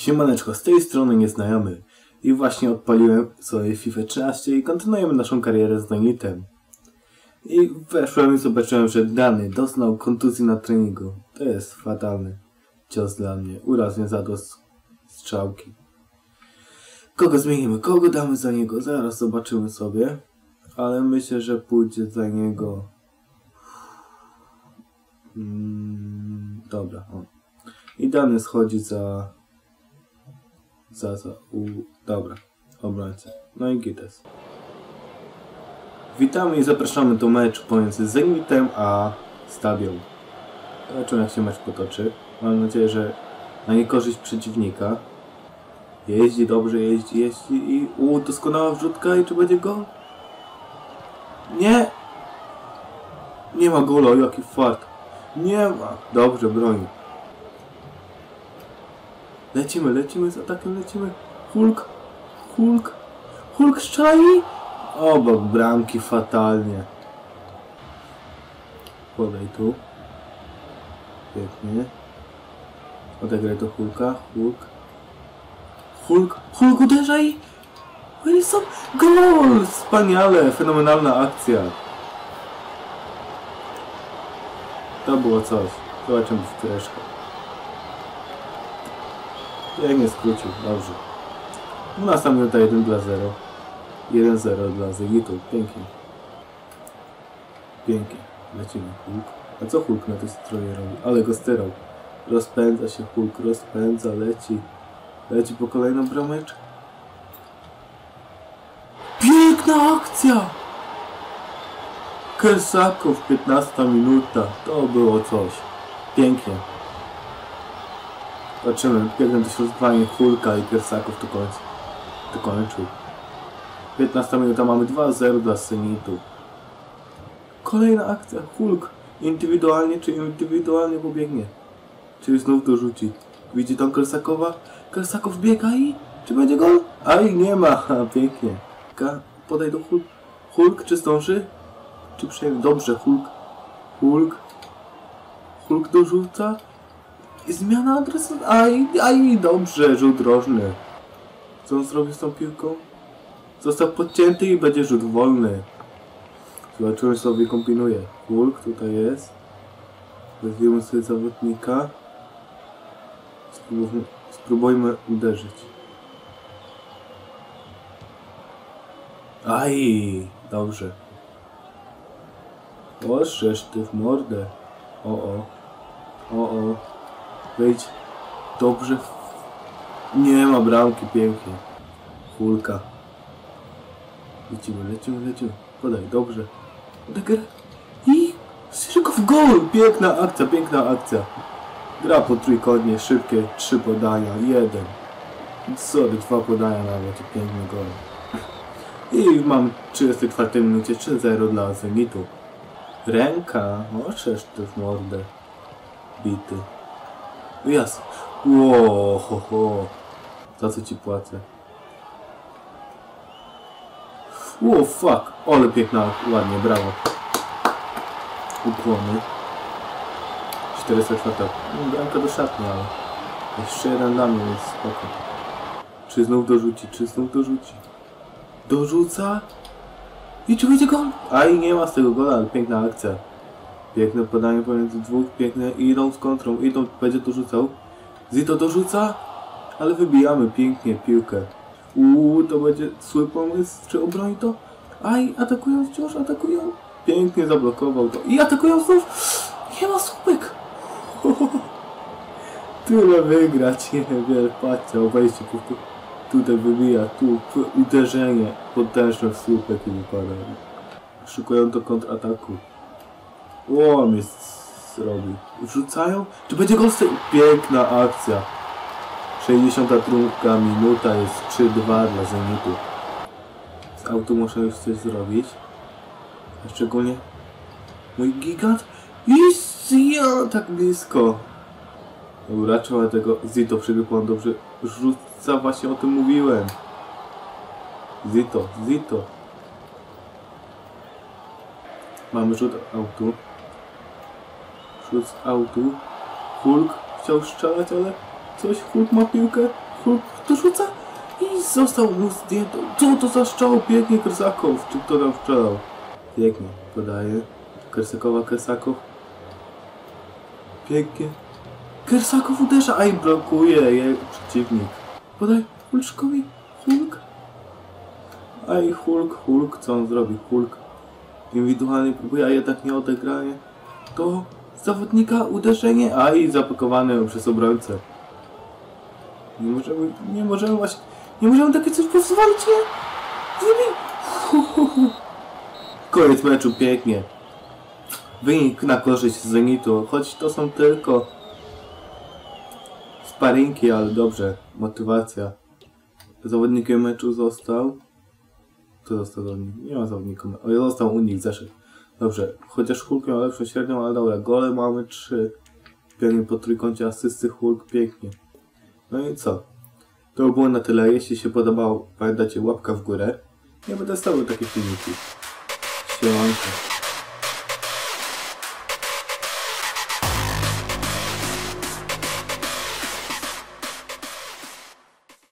Siemaneczko, z tej strony nieznajomy i właśnie odpaliłem sobie FIFA 13 i kontynuujemy naszą karierę z Zenitem. I weszłem i zobaczyłem, że Dany doznał kontuzji na treningu. To jest fatalny cios dla mnie. Uraz nie zadał strzałki. Kogo zmienimy? Kogo damy za niego? Zaraz zobaczymy sobie. Ale myślę, że pójdzie za niego... Mm, dobra, o. I Dany schodzi za za, za, u, dobra, obrońca. No i Gites. Witamy i zapraszamy do meczu pomiędzy Zenitem a Stabią. Zobaczymy jak się mecz potoczy. Mam nadzieję, że na niekorzyść przeciwnika. Jeździ dobrze, jeździ, jeździ i u, doskonała wrzutka i czy będzie gol? Nie! Nie ma gola, jaki fart. Nie ma. Dobrze, broni. Lecimy, lecimy z atakiem, lecimy. Hulk, Hulk, Hulk strzeli! Obok bramki fatalnie. Podaj tu. Pięknie. Odegraj do Hulka, Hulk. Hulk, Hulk uderzaj! Wilson, gol! Wspaniale, fenomenalna akcja. To było coś. Zobaczymy w treszkę. Jak skrócił, dobrze. 12 minuta 1 dla 0. 1-0 dla Zegitu. Pięknie. Pięknie. Lecimy. Hulk. A co Hulk na tej stronie robi? Ale go sterał. Rozpędza się Hulk, rozpędza, leci. Leci po kolejną brameczkę. Piękna akcja! Kersakow, 15 minuta. To było coś. Pięknie. Zobaczymy, piękne dośrodkowanie Hulka i Kersaków to końcu. To kończył. 15 minuta, mamy 2-0 dla Senitu. Kolejna akcja, Hulk. Indywidualnie czy indywidualnie pobiegnie. Czyli znów dorzuci. Widzi tam Kersakowa? Kersakow biega i... Czy będzie gol? Aj, nie ma. Pięknie. Ka podaj do Hulk. Hulk, czy zdąży? Czy przejdzie? Dobrze, Hulk. Hulk. Hulk dorzuca. Zmiana adresu. Aj, aj, dobrze, rzut rożny. Co on zrobi z tą piłką? Został podcięty i będzie rzut wolny. Zobaczymy, co sobie kombinuje. Hulk tutaj jest. Wezwiemy sobie zawodnika. Spróbujmy, spróbujmy uderzyć. Aj, dobrze. O, ty w mordę. O, o. O, o. Wejdź. Dobrze. Nie ma bramki, pięknie. Hulka. Lecimy, lecimy, lecimy. Podaj, dobrze. Odegar. I szybko w gol. Piękna akcja, piękna akcja. Gra po trójkątnie, szybkie, trzy podania, jeden. Sorry, dwa podania nawet, piękny gol. I mam w 34 minucie 3-0 dla Zenitu. Ręka, o, ty w mordę. Bity. Jasne. Ło, ho, ho. Za co ci płacę? Ło, fuck. Ale piękna, ładnie, brawo. Ukłony. 404. No, bramka do szatni, ale... Jeszcze jeden dla mnie, więc spoko. Czy znów dorzuci, czy znów dorzuci? Dorzuca? I czy wyjdzie gol? Aj, nie ma z tego gola, ale piękna akcja. Piękne podanie pomiędzy dwóch, piękne idą z kontrą, idą, będzie dorzucał. Zito dorzuca, ale wybijamy pięknie piłkę. Uuu, to będzie zły pomysł, czy obroni to? Aj, atakują wciąż, atakują. Pięknie zablokował to. I atakują znów. Nie ma słupek. Tyle wygrać, nie wiem, patrzcie, obejście po prostu. Tutaj wybija, tu uderzenie potężne w słupek i wypada. Szykują do kontrataku. O, mnie zrobi. Wrzucają? Czy będzie gol Piękna akcja. 62 minuta jest 3-2 dla Zenitu. Z autu muszę już coś zrobić. A szczególnie mój gigant. Jest ja tak blisko. Dobra, trzeba tego Zito przygrypł on dobrze rzuca, właśnie o tym mówiłem. Zito, Zito. Mamy rzut autu. Z autu. Hulk chciał strzelać, ale coś Hulk ma piłkę. Hulk dorzuca i został mu zdjęty. Co to za strzał? Pięknie Kersakow. Czy kto tam strzelał? Pięknie. Podaje. Kersakowa Kersakow. Pięknie. Kersakow uderza, a i blokuje je przeciwnik. Podaj Hulczkowi. Hulk. A i Hulk, Hulk, co on zrobi? Hulk indywidualnie próbuje, a jednak nie odegranie. To zawodnika uderzenie, a i zapakowany przez obrońcę. Nie możemy, nie możemy właśnie, nie możemy takie coś pozwolić, nie? Zrobi. Koniec meczu, pięknie. Wynik na korzyść Zenitu, choć to są tylko sparinki, ale dobrze, motywacja. Zawodnikiem meczu został. Kto został zawodnik? Nie ma zawodnika. O, został unik, zeszedł. Dobrze, chociaż Hulk miał lepszą średnią, ale dobra, gole mamy trzy. Pięknie po trójkącie asysty Hulk, pięknie. No i co? To było na tyle. Jeśli się podobało, pamiętajcie łapka w górę. Ja będę stawiał takie filmiki. Siemanko.